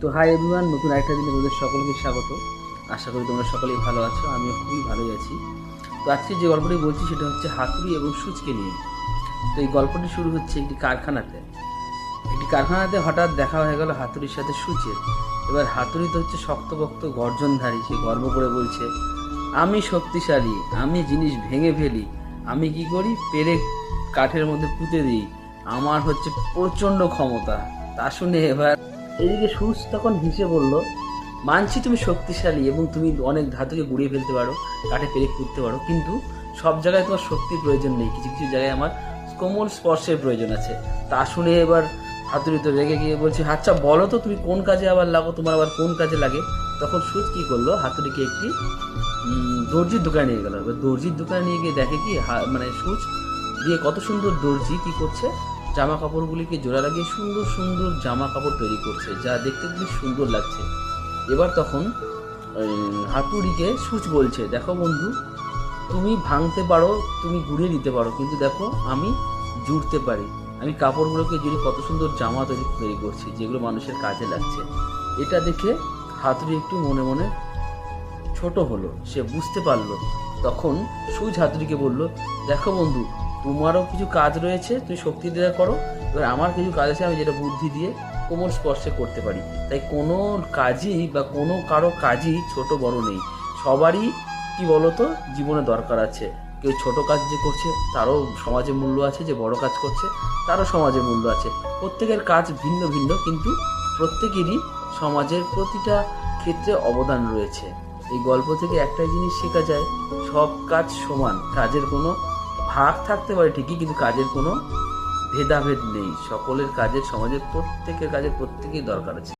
তো hi everyone নতুন একটা দিনে তোমাদের সকলকে স্বাগত। আশা করি তোমরা সকলেই ভালো আছো, আমিও খুবই ভালোই আছি। তো আজকে যে গল্পটি বলছি সেটা হচ্ছে হাতুড়ি এবং সুচকে নিয়ে। তো এই গল্পটি শুরু হচ্ছে একটি কারখানাতে। একটি কারখানাতে হঠাৎ দেখা হয়ে গেল হাতুড়ির সাথে সূচের। এবার হাতুড়ি তো হচ্ছে শক্তপোক্ত গর্জনধারী, সে গর্ব করে বলছে, আমি শক্তিশালী, আমি জিনিস ভেঙে ফেলি, আমি কি করি? পেরে কাঠের মধ্যে পুঁতে দিই। আমার হচ্ছে প্রচণ্ড ক্ষমতা। তা শুনে এবার এদিকে সুচ তখন হেসে বলল, মানছি তুমি শক্তিশালী এবং তুমি অনেক ধাতুকে গুড়িয়ে ফেলতে পারো, কাঠে পেরে পুঁততে পারো, কিন্তু সব জায়গায় তোমার শক্তির প্রয়োজন নেই। কিছু কিছু জায়গায় আমার কোমল স্পর্শের প্রয়োজন আছে। তা শুনে এবার হাতুড়ি তো রেগে গিয়ে বলছি আচ্ছা বলো তো তুমি কোন কাজে আবার লাগো? তোমার আবার কোন কাজে লাগে? তখন সুচ কী করল? হাতুড়িকে একটি দর্জির দোকানে নিয়ে গেল। এবার দর্জির দোকানে নিয়ে গিয়ে দেখে কি মানে সুচ দিয়ে কত সুন্দর দর্জি কি করছে? জামা কাপড়গুলিকে জোড়া লাগিয়ে সুন্দর সুন্দর জামা কাপড় তৈরি করছে, যা দেখতে খুবই সুন্দর লাগছে। এবার তখন হাতুড়িকে সুচ বলছে, দেখো বন্ধু, তুমি ভাঙতে পারো, তুমি গুড়িয়ে দিতে পারো, কিন্তু দেখো আমি জুড়তে পারি। আমি কাপড়গুলোকে জুড়ে কত সুন্দর জামা তৈরি তৈরি করছি, যেগুলো মানুষের কাজে লাগছে। এটা দেখে হাতুড়ি একটু মনে মনে ছোট হলো, সে বুঝতে পারল। তখন সুচ হাতুড়িকে বলল, দেখো বন্ধু তোমারও কিছু কাজ রয়েছে, তুমি শক্তি দিয়ে করো। এবার আমার কিছু কাজ আছে, আমি যেটা বুদ্ধি দিয়ে কোমর স্পর্শে করতে পারি। তাই কোনো কাজই বা কোনো কারও কাজই ছোট বড় নেই। সবারই, কি বলতো, জীবনে দরকার আছে। কেউ ছোট কাজ যে করছে, তারও সমাজে মূল্য আছে। যে বড় কাজ করছে, তারও সমাজে মূল্য আছে। প্রত্যেকের কাজ ভিন্ন ভিন্ন, কিন্তু প্রত্যেকেরই সমাজের প্রতিটা ক্ষেত্রে অবদান রয়েছে। এই গল্প থেকে একটাই জিনিস শেখা যায়, সব কাজ সমান, কাজের কোনো ভাগ থাকতে পারে ঠিকই, কিন্তু কাজের কোনো ভেদাভেদ নেই। সকলের কাজের, সমাজের প্রত্যেকের কাজের প্রত্যেকেই দরকার আছে।